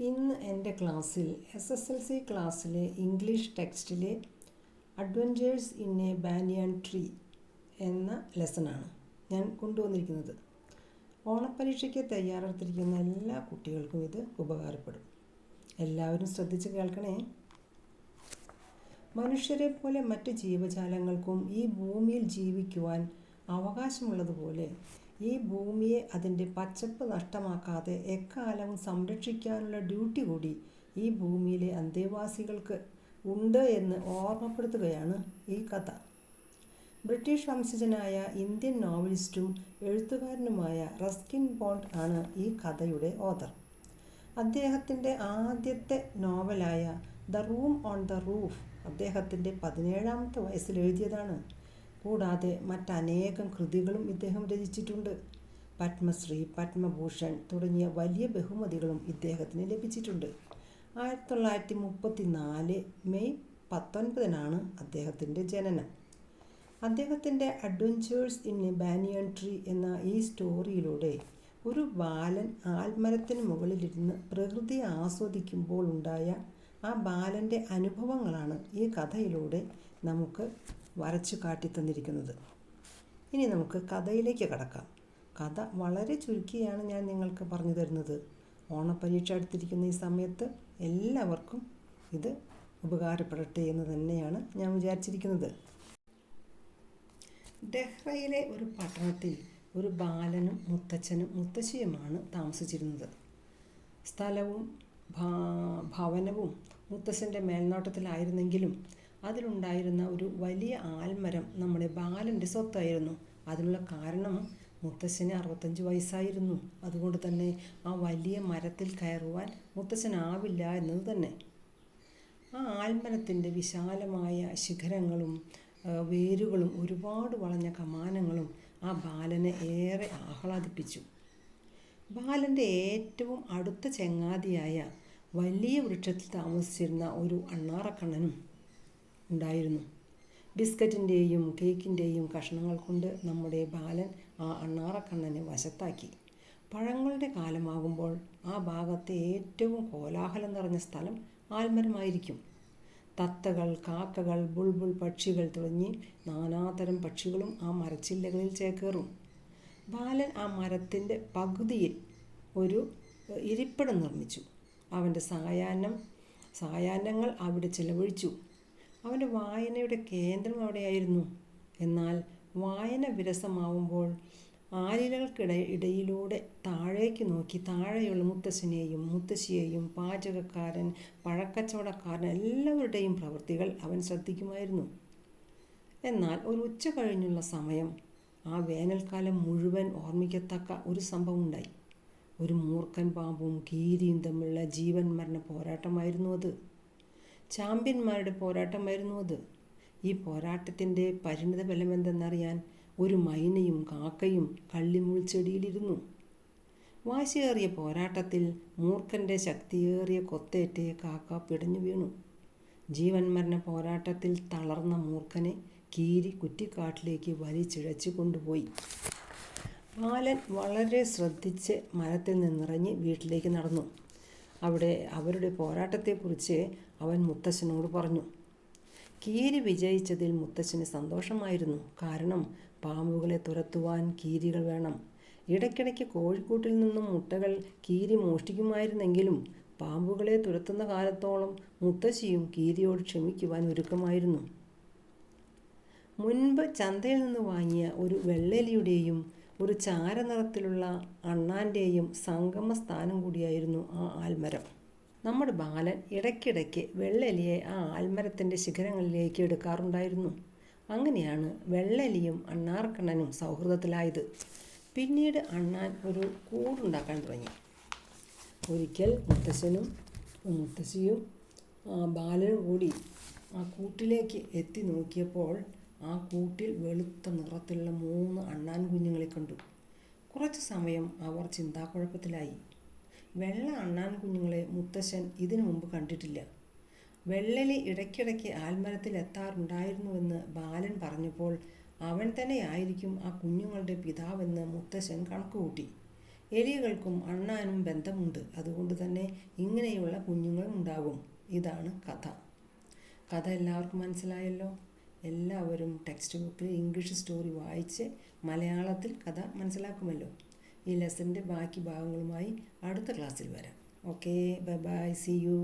ഇന്ന് എന്റെ ക്ലാസ്സിൽ എസ് എസ് എൽ സി ക്ലാസ്സിലെ English ടെക്സ്റ്റിലെ adventures in a banyan tree എന്ന ലെസണാണ് ഞാൻ കൊണ്ടുവന്നിരിക്കുന്നത്. ഓണപ്പരീക്ഷയ്ക്ക് തയ്യാറെടുത്തിരിക്കുന്ന എല്ലാ കുട്ടികൾക്കും ഇത് ഉപകാരപ്പെടും. എല്ലാവരും ശ്രദ്ധിച്ച് കേൾക്കണേ. മനുഷ്യരെ പോലെ മറ്റ് ജീവജാലങ്ങൾക്കും ഈ ഭൂമിയിൽ ജീവിക്കുവാൻ അവകാശമുള്ളതുപോലെ ഈ ഭൂമിയെ അതിന്റെ പച്ചപ്പ് നഷ്ടമാക്കാതെ എക്കാലവും സംരക്ഷിക്കാനുള്ള ഡ്യൂട്ടി കൂടി ഈ ഭൂമിയിലെ അന്തേവാസികൾക്ക് ഉണ്ട് എന്ന് ഓർമ്മപ്പെടുത്തുകയാണ് ഈ കഥ. ബ്രിട്ടീഷ് വംശജനായ ഇന്ത്യൻ നോവലിസ്റ്റും എഴുത്തുകാരനുമായ റസ്കിൻ ബോണ്ട് ആണ് ഈ കഥയുടെ ഓതർ. അദ്ദേഹത്തിന്റെ ആദ്യത്തെ നോവലായ the room on the roof അദ്ദേഹത്തിന്റെ പതിനേഴാമത്തെ വയസ്സിൽ എഴുതിയതാണ്. കൂടാതെ മറ്റനേകം കൃതികളും ഇദ്ദേഹം രചിച്ചിട്ടുണ്ട്. പത്മശ്രീ പത്മഭൂഷൺ തുടങ്ങിയ വലിയ ബഹുമതികളും ഇദ്ദേഹത്തിന് ലഭിച്ചിട്ടുണ്ട്. ആയിരത്തി തൊള്ളായിരത്തി മുപ്പത്തി നാല് മെയ് പത്തൊൻപതിനാണ് അദ്ദേഹത്തിന്റെ ജനനം. അദ്ദേഹത്തിന്റെ അഡ്വഞ്ചേഴ്സ് ഇൻ ബാനിയൺ ട്രീ എന്ന ഈ സ്റ്റോറിയിലൂടെ ഒരു ബാലൻ ആൽമരത്തിന് മുകളിലിരുന്ന് പ്രകൃതി ആസ്വദിക്കുമ്പോൾ ഉണ്ടായ ആ ബാലന്റെ അനുഭവങ്ങളാണ് ഈ കഥയിലൂടെ നമുക്ക് വരച്ചു കാട്ടിത്തന്നിരിക്കുന്നത് ഇനി നമുക്ക് കഥയിലേക്ക് കടക്കാം. കഥ വളരെ ചുരുക്കിയാണ് ഞാൻ നിങ്ങൾക്ക് പറഞ്ഞു തരുന്നത്. ഓണപ്പരീക്ഷ അടുത്തിരിക്കുന്ന ഈ സമയത്ത് എല്ലാവർക്കും ഇത് ഉപകാരപ്പെടട്ടെ എന്ന് തന്നെയാണ് ഞാൻ വിചാരിച്ചിരിക്കുന്നത്. ഡെഹ്റയിലെ ഒരു പട്ടണത്തിൽ ഒരു ബാലനും മുത്തച്ഛനും മുത്തശ്ശിയുമാണ് താമസിച്ചിരുന്നത്. സ്ഥലവും ഭവനവും മുത്തശ്ശന്റെ മേൽനോട്ടത്തിലായിരുന്നെങ്കിലും അതിലുണ്ടായിരുന്ന ഒരു വലിയ ആൽമരം നമ്മുടെ ബാലന്റെ സ്വത്തായിരുന്നു. അതിനുള്ള കാരണം മുത്തശ്ശന് അറുപത്തഞ്ച് വയസ്സായിരുന്നു. അതുകൊണ്ട് തന്നെ ആ വലിയ മരത്തിൽ കയറുവാൻ മുത്തശ്ശനാവില്ല എന്നത് തന്നെ. ആ ആൽമരത്തിന്റെ വിശാലമായ ശിഖരങ്ങളും വേരുകളും ഒരുപാട് വളഞ്ഞ കമാനങ്ങളും ആ ബാലനെ ഏറെ ആഹ്ലാദിപ്പിച്ചു. ബാലന്റെ ഏറ്റവും അടുത്ത ചങ്ങാതിയായ വലിയ വൃക്ഷത്തിൽ താമസിച്ചിരുന്ന ഒരു അണ്ണാറക്കണ്ണനും ഉണ്ടായിരുന്നു. ബിസ്ക്കറ്റിന്റെയും കേക്കിന്റെയും കഷ്ണങ്ങൾ കൊണ്ട് നമ്മുടെ ബാലൻ ആ അണ്ണാറക്കണ്ണനെ വശത്താക്കി. പഴങ്ങളുടെ കാലമാകുമ്പോൾ ആ ഭാഗത്തെ ഏറ്റവും കോലാഹലം നിറഞ്ഞ സ്ഥലം ആൽമരമായിരിക്കും. തത്തകൾ കാക്കകൾ ബുൾബുൾ പക്ഷികൾ തുടങ്ങി നാനാതരം പക്ഷികളും ആ മരച്ചില്ലകളിൽ ചേക്കേറും. ബാലൻ ആ മരത്തിന്റെ പകുതിയിൽ ഒരു ഇരിപ്പിടം നിർമ്മിച്ചു. അവന്റെ സായാഹ്നം സായാഹ്നങ്ങൾ അവിടെ ചിലവഴിച്ചു. അവന്റെ വായനയുടെ കേന്ദ്രം അവിടെയായിരുന്നു. എന്നാൽ വായന വിരസമാവുമ്പോൾ ആലിലകൾക്കിട ഇടയിലൂടെ താഴേക്ക് നോക്കി താഴെയുള്ള മുത്തശ്ശനെയും മുത്തശ്ശിയെയും പാചകക്കാരൻ പഴക്കച്ചവടക്കാരൻ എല്ലാവരുടെയും പ്രവൃത്തികൾ അവൻ ശ്രദ്ധിക്കുമായിരുന്നു. എന്നാൽ ഒരു ഉച്ച കഴിഞ്ഞുള്ള സമയം ആ വേനൽക്കാലം മുഴുവൻ ഓർമ്മിക്കത്തക്ക ഒരു സംഭവം ഉണ്ടായി ഒരു മൂർഖൻ പാമ്പും കീരിയും തമ്മിലുള്ള ജീവൻ മരണ പോരാട്ടമായിരുന്നു അത്. ചാമ്പ്യന്മാരുടെ പോരാട്ടമായിരുന്നു അത്. ഈ പോരാട്ടത്തിന്റെ പരിണിത ഫലമെന്തെന്നറിയാൻ ഒരു മൈനയും കാക്കയും കള്ളിമുൾച്ചെടിയിലിരുന്നു വാശിയേറിയ പോരാട്ടത്തിൽ മൂർഖന്റെ ശക്തിയേറിയ കൊത്തേറ്റ് കാക്ക പിടഞ്ഞു വീണു. ജീവൻ മരണ പോരാട്ടത്തിൽ തളർന്ന മൂർഖനെ കീരി കുറ്റിക്കാട്ടിലേക്ക് വലിച്ചിഴച്ചു കൊണ്ടുപോയി. ബാലൻ വളരെ ശ്രദ്ധിച്ച് മരത്തിൽ നിന്നിറങ്ങി വീട്ടിലേക്ക് നടന്നു. അവിടെ അവരുടെ പോരാട്ടത്തെക്കുറിച്ച് അവൻ മുത്തശ്ശനോട് പറഞ്ഞു കീരി വിജയിച്ചതിൽ മുത്തശ്ശന് സന്തോഷമായിരുന്നു. കാരണം പാമ്പുകളെ തുരത്തുവാൻ കീരികൾ വേണം. ഇടയ്ക്കിടയ്ക്ക് കോഴിക്കൂട്ടിൽ നിന്നും മുട്ടകൾ കീരി മോഷ്ടിക്കുമായിരുന്നെങ്കിലും പാമ്പുകളെ തുരത്തുന്ന കാലത്തോളം മുത്തശ്ശിയും കീരിയോട് ക്ഷമിക്കുവാൻ ഒരുക്കമായിരുന്നു. മുൻപ് ചന്തയിൽ നിന്ന് വാങ്ങിയ ഒരു വെള്ളലിയുടെയും ഒരു ചാരനിറത്തിലുള്ള അണ്ണാന്റെയും സംഗമ സ്ഥാനം കൂടിയായിരുന്നു ആ ആൽമരം. നമ്മുടെ ബാലൻ ഇടയ്ക്കിടയ്ക്ക് വെള്ളലിയെ ആ ആൽമരത്തിന്റെ ശിഖരങ്ങളിലേക്ക് എടുക്കാറുണ്ടായിരുന്നു. അങ്ങനെയാണ് വെള്ളലിയും അണ്ണാർക്കണ്ണനും സൗഹൃദത്തിലായത്. പിന്നീട് അണ്ണാൻ ഒരു കൂടുണ്ടാക്കാൻ തുടങ്ങി. ഒരിക്കൽ മുത്തശ്ശനും മുത്തശ്ശിയും ബാലനും കൂടി ആ കൂട്ടിലേക്ക് എത്തി നോക്കിയപ്പോൾ ആ കൂട്ടിൽ വെളുത്ത നിറത്തിലുള്ള മൂന്ന് അണ്ണാൻ കുഞ്ഞുങ്ങളെ കണ്ടു. കുറച്ച് സമയം അവർ ചിന്താക്കുഴപ്പത്തിലായി. വെള്ള അണ്ണാൻ കുഞ്ഞുങ്ങളെ മുത്തശ്ശൻ ഇതിനു മുമ്പ് കണ്ടിട്ടില്ല. വെള്ളലി ഇടയ്ക്കിടയ്ക്ക് ആൽമരത്തിൽ എത്താറുണ്ടായിരുന്നുവെന്ന് ബാലൻ പറഞ്ഞപ്പോൾ അവൻ തന്നെയായിരിക്കും ആ കുഞ്ഞുങ്ങളുടെ പിതാവെന്ന് മുത്തശ്ശൻ കണക്കുകൂട്ടി. എലികൾക്കും അണ്ണാനും ബന്ധമുണ്ട്. അതുകൊണ്ട് തന്നെ ഇങ്ങനെയുള്ള കുഞ്ഞുങ്ങളും ഉണ്ടാകും. ഇതാണ് കഥ. കഥ എല്ലാവർക്കും മനസ്സിലായല്ലോ? എല്ലാവരും ടെക്സ്റ്റ് ബുക്കിൽ ഇംഗ്ലീഷ് സ്റ്റോറി വായിച്ച് മലയാളത്തിൽ കഥ മനസ്സിലാക്കുമല്ലോ. ഈ ലെസന്റെ ബാക്കി ഭാഗങ്ങളുമായി അടുത്ത ക്ലാസ്സിൽ വരാം. Okay bye bye see you